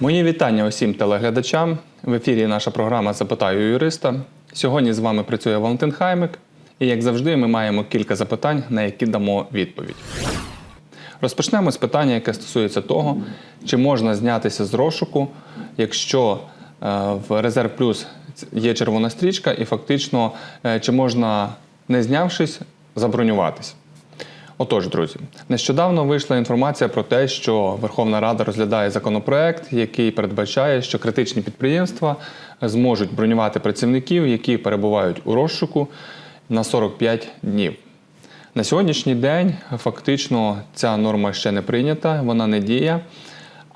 Мої вітання усім телеглядачам. В ефірі наша програма Запитаю юриста. Сьогодні з вами працює Валентин Хаймик, і як завжди, ми маємо кілька запитань, на які дамо відповідь. Розпочнемо з питання, яке стосується того, чи можна знятися з розшуку, якщо е, в Резерв Плюс є червона стрічка, і фактично е, чи можна, не знявшись, забронюватись. Отож, друзі, нещодавно вийшла інформація про те, що Верховна Рада розглядає законопроект, який передбачає, що критичні підприємства зможуть бронювати працівників, які перебувають у розшуку на 45 днів. На сьогоднішній день фактично ця норма ще не прийнята, вона не діє.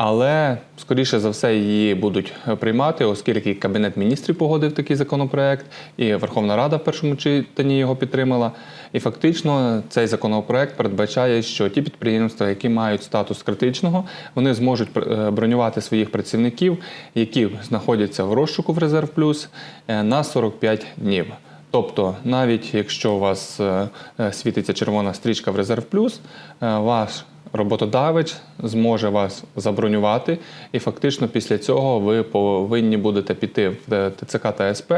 Але скоріше за все її будуть приймати, оскільки Кабінет міністрів погодив такий законопроект, і Верховна Рада в першому читанні його підтримала. І фактично цей законопроект передбачає, що ті підприємства, які мають статус критичного, вони зможуть е, бронювати своїх працівників, які знаходяться в розшуку в Резерв Плюс е, на 45 днів. Тобто, навіть якщо у вас е, світиться червона стрічка в Резерв Плюс, ваш роботодавець зможе вас забронювати, і фактично після цього ви повинні будете піти в ТЦК та СП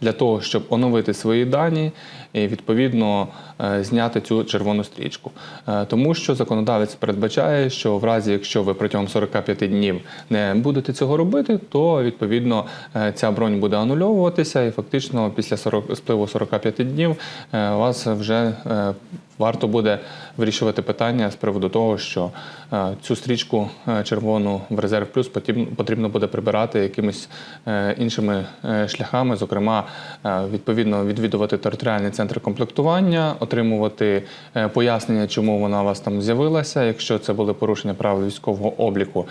для того, щоб оновити свої дані і відповідно е, зняти цю червону стрічку. Е, Тому що законодавець передбачає, що в разі, якщо ви протягом 45 днів не будете цього робити, то відповідно е, ця бронь буде анульовуватися, і фактично після 40, спливу 45 днів вас вже варто буде вирішувати питання з приводу того, що е, цю стрічку е, червону в резерв плюс потрібно, буде прибирати якимись е, іншими шляхами, зокрема, відповідно відвідувати територіальний центр комплектування, отримувати пояснення, чому вона у вас там з'явилася. Якщо це були порушення правил військового обліку,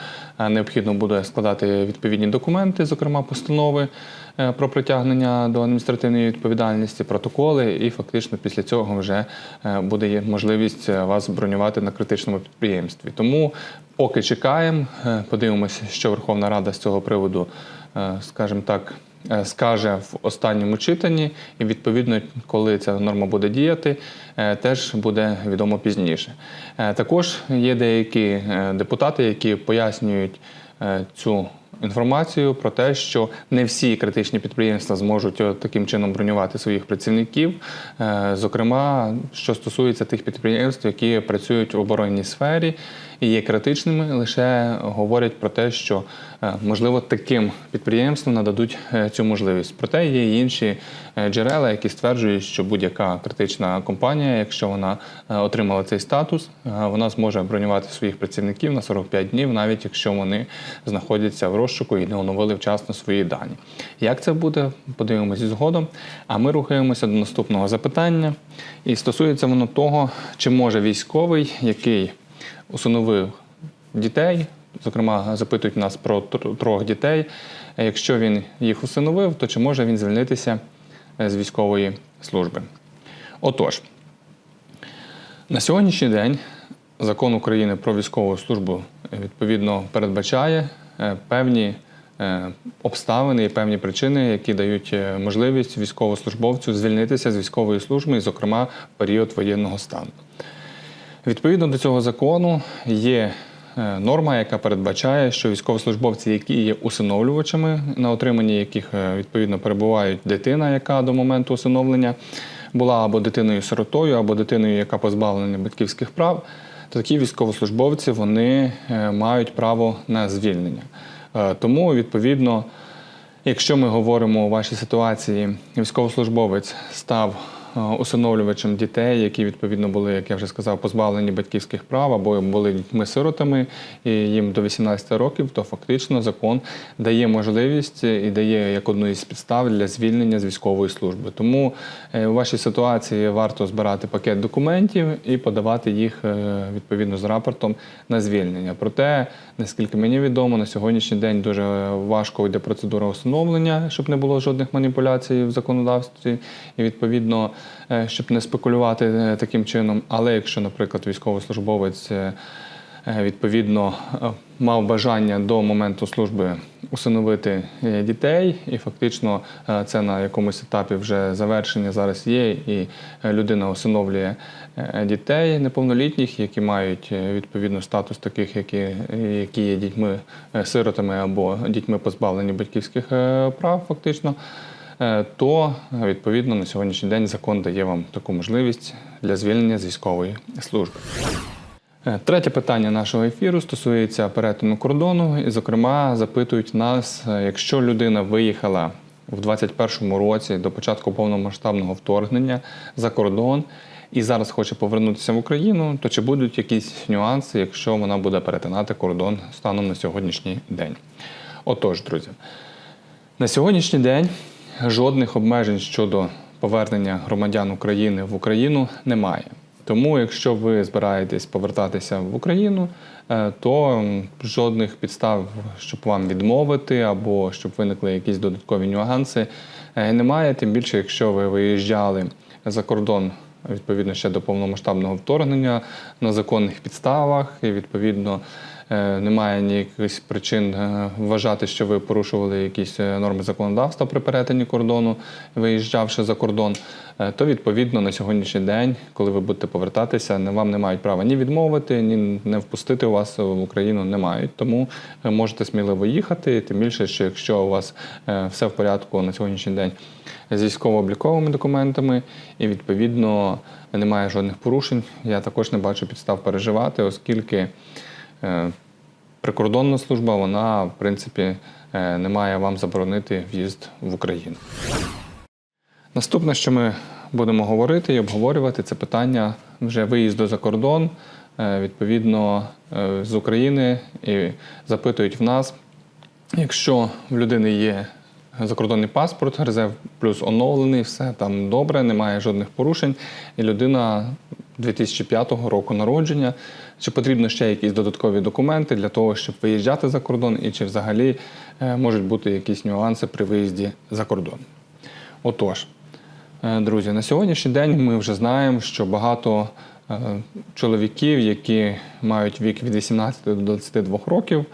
необхідно буде складати відповідні документи, зокрема постанови про притягнення до адміністративної відповідальності, протоколи, і фактично після цього вже е, буде можливість е, вас бронювати на критичному підприємстві. Тому поки чекаємо, е, подивимося, що Верховна Рада з цього приводу, е, скажімо так. е, Скаже в останньому читанні, і відповідно, коли ця норма буде діяти, е, теж буде відомо пізніше. Е, Також є деякі е, депутати, які пояснюють е, цю інформацію про те, що не всі критичні підприємства зможуть е, таким чином бронювати своїх працівників. Е, Зокрема, що стосується тих підприємств, які працюють в оборонній сфері і є критичними, лише говорять про те, що е, можливо таким підприємствам нададуть е, цю можливість. Проте є інші е, джерела, які стверджують, що будь-яка критична компанія, якщо вона отримала цей статус, вона зможе бронювати своїх працівників на 45 днів, навіть якщо вони знаходяться в розшуку і не оновили вчасно свої дані. Як це буде, подивимося згодом. А ми рухаємося до наступного запитання. І стосується воно того, чи може військовий, який усиновив дітей, зокрема, запитують нас про трьох дітей. Якщо він їх усиновив, то чи може він звільнитися е, з військової служби? Отож, на сьогоднішній день закон України про військову службу е, відповідно передбачає е, певні обставини і певні причини, які дають можливість військовослужбовцю звільнитися з військової служби, зокрема, в період воєнного стану. Відповідно до цього закону є е, норма, яка передбачає, що військовослужбовці, які є усиновлювачами, на отриманні яких е, відповідно перебувають дитина, яка до моменту усиновлення була або дитиною-сиротою, або дитиною, яка позбавлена батьківських прав, то такі військовослужбовці вони е, мають право на звільнення. Тому відповідно. Якщо ми говоримо у вашій ситуації, військовослужбовець став усиновлювачем дітей, які відповідно були, як я вже сказав, позбавлені батьківських прав або були дітьми-сиротами, і їм до 18 років, то фактично закон дає можливість і дає як одну із підстав для звільнення з військової служби. Тому е, у вашій ситуації варто збирати пакет документів і подавати їх е, відповідно з рапортом на звільнення. Проте, наскільки мені відомо, на сьогоднішній день дуже важко йде процедура усиновлення, щоб не було жодних маніпуляцій в законодавстві, і відповідно, е, щоб не спекулювати е, таким чином. Але якщо, наприклад, військовослужбовець е, е, відповідно е, мав бажання до моменту служби усиновити е, дітей, і фактично е, це на якомусь етапі вже завершення зараз є, і е, людина усиновлює е, дітей неповнолітніх, які мають е, відповідно статус таких, які, які є дітьми е, сиротами або дітьми позбавлені батьківських е, прав, фактично. Е, То відповідно на сьогоднішній день закон дає вам таку можливість для звільнення з військової служби. Е, Третє питання нашого ефіру стосується перетину кордону, і, зокрема, запитують нас, е, якщо людина виїхала в 2021 році до початку повномасштабного вторгнення за кордон і зараз хоче повернутися в Україну, то чи будуть якісь нюанси, якщо вона буде перетинати кордон станом на сьогоднішній день? Отож, друзі, на сьогоднішній день жодних обмежень щодо повернення громадян України в Україну немає. Тому, якщо ви збираєтесь повертатися в Україну, е, то жодних підстав, щоб вам відмовити або щоб виникли якісь додаткові нюанси, е, немає. Тим більше, якщо ви виїжджали за кордон відповідно ще до повномасштабного вторгнення на законних підставах, і відповідно немає ніяких причин е, вважати, що ви порушували якісь е, норми законодавства при перетині кордону, виїжджавши за кордон, е, то відповідно на сьогоднішній день, коли ви будете повертатися, вам не мають права ні відмовити, ні не впустити вас в Україну не мають. Тому е, можете сміливо їхати. Тим більше, що якщо у вас е, все в порядку на сьогоднішній день з військово-обліковими документами, і відповідно немає жодних порушень, я також не бачу підстав переживати, оскільки. Е, Прикордонна служба, вона, в принципі, е, не має вам заборонити в'їзд в Україну. Наступне, що ми будемо говорити і обговорювати, це питання вже виїзду за кордон, е, відповідно, з України і запитують в нас, якщо в людини є закордонний паспорт, резерв плюс оновлений, все там добре, немає жодних порушень, і людина 2005 року народження. Чи потрібно ще якісь додаткові документи для того, щоб виїжджати за кордон, і чи взагалі е, можуть бути якісь нюанси при виїзді за кордон? Отож, е, друзі, на сьогоднішній день ми вже знаємо, що багато е, чоловіків, які мають вік від 18 до 22 років,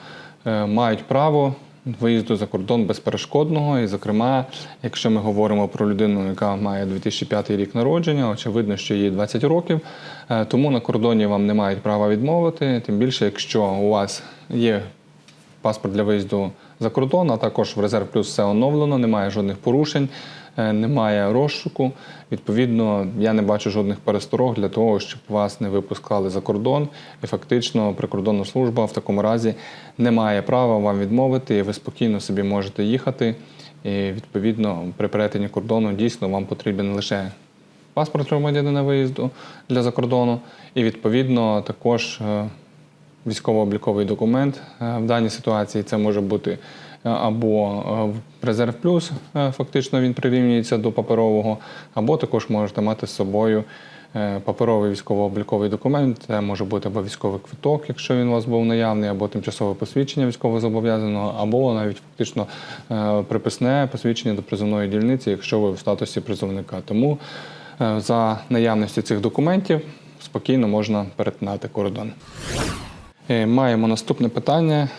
мають право виїзду за кордон безперешкодного. І, зокрема, якщо ми говоримо про людину, яка має 2005 рік народження, очевидно, що їй 20 років, е, тому на кордоні вам не мають права відмовити. Тим більше, якщо у вас є паспорт для виїзду за кордон, а також в резерв плюс все оновлено, немає жодних порушень, е, немає розшуку. Відповідно, я не бачу жодних пересторог для того, щоб вас не випускали за кордон. І фактично прикордонна служба в такому разі не має права вам відмовити, і ви спокійно собі можете їхати. І відповідно при перетині кордону дійсно вам потрібен лише паспорт громадянина виїзду для закордону, і відповідно також. Військово-обліковий документ. Е, В даній ситуації це може бути е, або е, резерв плюс, фактично він прирівнюється до паперового, або також можете мати з собою паперовий військово-обліковий документ. Це може бути або військовий квиток, якщо він у вас був наявний, або тимчасове посвідчення військовозобов'язаного, або навіть фактично приписне посвідчення до призовної дільниці, якщо ви в статусі призовника. Тому за наявності цих документів спокійно можна перетинати кордон. Е, Маємо наступне питання,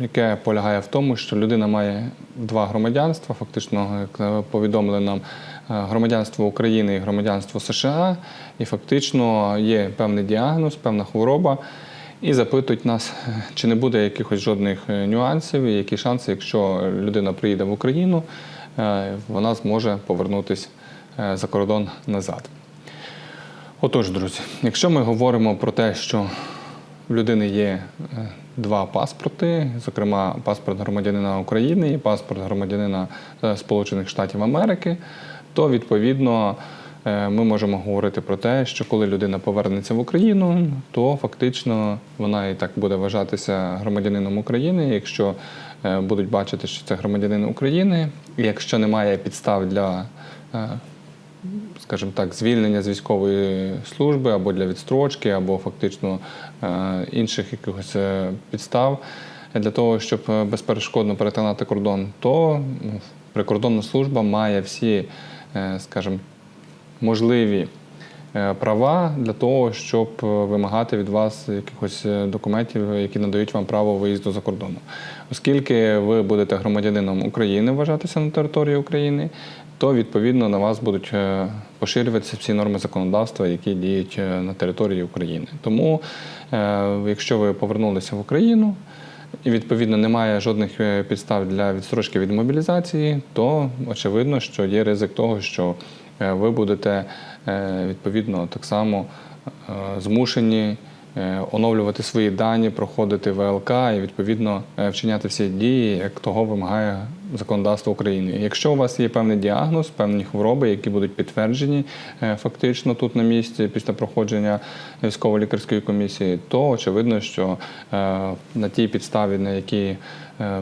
яке полягає в тому, що людина має два громадянства. Фактично, як повідомили нам, е, громадянство України і громадянство США. І фактично є певний діагноз, певна хвороба. І запитують нас, е, чи не буде якихось жодних нюансів, і які шанси, якщо людина приїде в Україну, вона зможе повернутися за кордон назад. Отож, друзі, якщо ми говоримо про те, що в людини є е, два паспорти, зокрема паспорт громадянина України і паспорт громадянина е, Сполучених Штатів Америки, то відповідно е, ми можемо говорити про те, що коли людина повернеться в Україну, то фактично вона і так буде вважатися громадянином України, якщо будуть бачити, що це громадянин України, якщо немає підстав для скажімо так, звільнення з військової служби або для відстрочки, або фактично е, інших якихось е, підстав для того, щоб е, безперешкодно перетинати кордон, то ну, прикордонна служба має всі, скажімо, можливі права для того, щоб вимагати від вас якихось документів, які надають вам право виїзду за кордону. Оскільки ви будете громадянином України вважатися на території України, то відповідно на вас будуть е, поширюватися всі норми законодавства, які діють е, на території України. Тому, е, якщо ви повернулися в Україну, і відповідно немає жодних підстав для відстрочки від мобілізації, то очевидно, що є ризик того, що ви будете відповідно так само змушені оновлювати свої дані, проходити ВЛК і відповідно е, вчиняти всі дії, як того вимагає законодавство України. Якщо у вас є певний діагноз, певні хвороби, які будуть підтверджені е, фактично тут на місці після проходження військово-лікарської комісії, то очевидно, що е, на тій підставі, на якій е,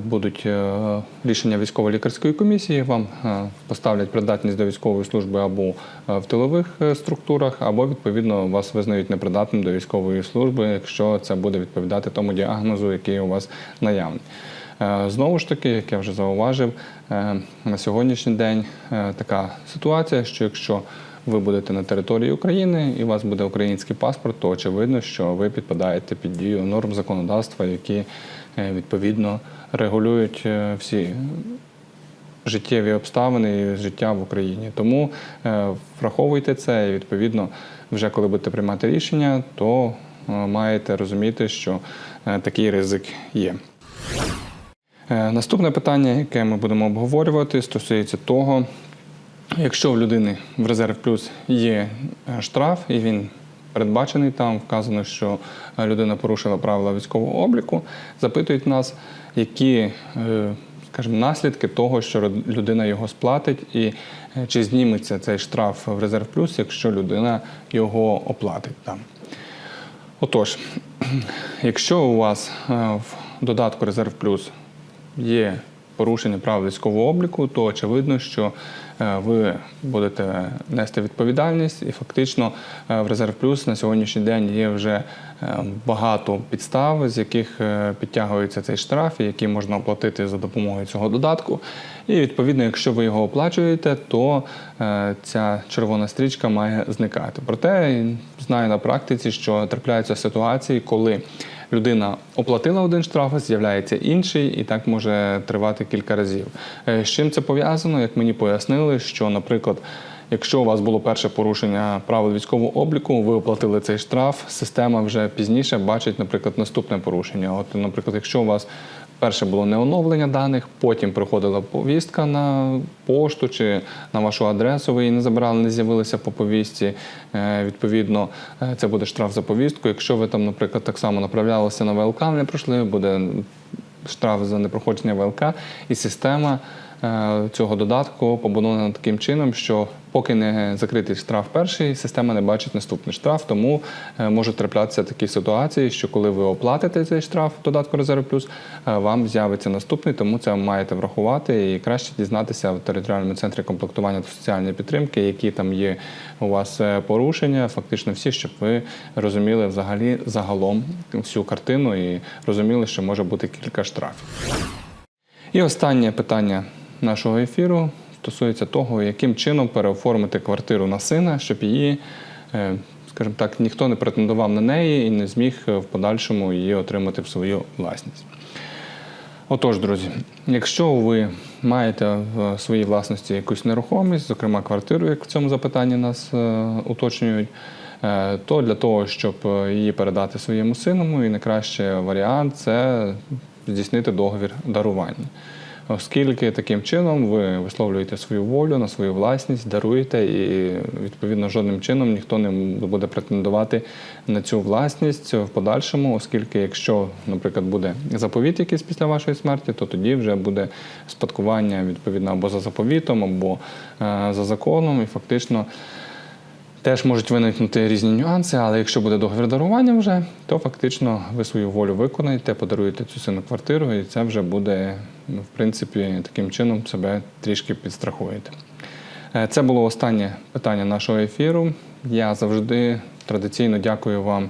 будуть е, рішення військово-лікарської комісії, вам е, поставлять придатність до військової служби або е, в тилових е, структурах, або відповідно вас визнають непридатним до військової служби, якщо це буде відповідати тому діагнозу, який у вас наявний. Е, Знову ж таки, як я вже зауважив, е, на сьогоднішній день е, така ситуація, що якщо ви будете на території України і у вас буде український паспорт, то очевидно, що ви підпадаєте під дію норм законодавства, які е, відповідно регулюють е, всі життєві обставини і життя в Україні. Тому е, враховуйте це і відповідно, вже коли будете приймати рішення, то е, маєте розуміти, що такий ризик є. Наступне питання, яке ми будемо обговорювати, стосується того, якщо в людини в резерв плюс є штраф, і він передбачений там, вказано, що людина порушила правила військового обліку, запитують нас, які е, скажімо, наслідки того, що людина його сплатить, і е, чи зніметься цей штраф в резерв плюс, якщо людина його оплатить там. Отож, якщо у вас е, в додатку Резерв Плюс є порушення правил військового обліку, то очевидно, що ви будете нести відповідальність, і фактично е, в Резерв Плюс на сьогоднішній день є вже е, багато підстав, з яких е, підтягується цей штраф, і які можна оплатити за допомогою цього додатку. І відповідно, якщо ви його оплачуєте, то е, ця червона стрічка має зникати. Проте знаю на практиці, що трапляються ситуації, коли людина оплатила один штраф, з'являється інший, і так може тривати кілька разів. Е, З чим це пов'язано? Як мені пояснили, що, наприклад, Якщо у вас було перше порушення правил військового обліку, ви оплатили цей штраф, система вже пізніше бачить, наприклад, наступне порушення. От, наприклад, якщо у вас перше було не оновлення даних, потім приходила повістка на пошту чи на вашу адресу, ви її не забирали, не з'явилися по повістці. е, Відповідно, е, це буде штраф за повістку. Якщо ви там, наприклад, так само направлялися на ВЛК, не пройшли, буде штраф за непроходження ВЛК, і система цього додатку побудована таким чином, що поки не закритий штраф перший, система не бачить наступний штраф. Тому е, можуть траплятися такі ситуації, що коли ви оплатите цей штраф додатку Резерв Плюс, е, вам з'явиться наступний, тому це маєте врахувати і краще дізнатися в територіальному центрі комплектування та соціальної підтримки, які там є у вас е, порушення, фактично всі, щоб ви розуміли взагалі загалом всю картину і розуміли, що може бути кілька штрафів. І останнє питання нашого ефіру стосується того, яким чином переоформити квартиру на сина, щоб її, е, скажімо так, ніхто не претендував на неї і не зміг е, в подальшому її отримати в свою власність. Отож, друзі, якщо ви маєте в своїй власності якусь нерухомість, зокрема квартиру, як в цьому запитанні нас е, уточнюють, то для того, щоб її передати своєму сину, і найкращий варіант це здійснити договір дарування. Оскільки таким чином ви висловлюєте свою волю на свою власність, даруєте, і відповідно жодним чином ніхто не буде претендувати на цю власність в подальшому, оскільки, якщо, наприклад, буде заповіт якийсь після вашої смерті, то тоді вже буде спадкування відповідно або за заповітом, або е, за законом, і фактично. Теж можуть виникнути різні нюанси, але якщо буде договір дарування вже, то фактично ви свою волю виконаєте, подаруєте цю сину квартиру, і це вже буде, ну, в принципі, таким чином себе трішки підстрахуєте. Е, Це було останнє питання нашого ефіру. Я завжди традиційно дякую вам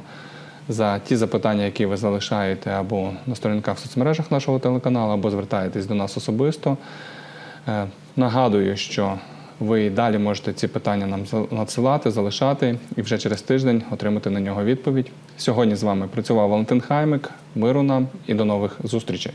за ті запитання, які ви залишаєте або на сторінках в соцмережах нашого телеканалу, або звертаєтесь до нас особисто. Е, Нагадую, що Ви далі можете ці питання нам надсилати, залишати і вже через тиждень отримати на нього відповідь. Сьогодні з вами працював Валентин Хаймик. Миру нам і до нових зустрічей.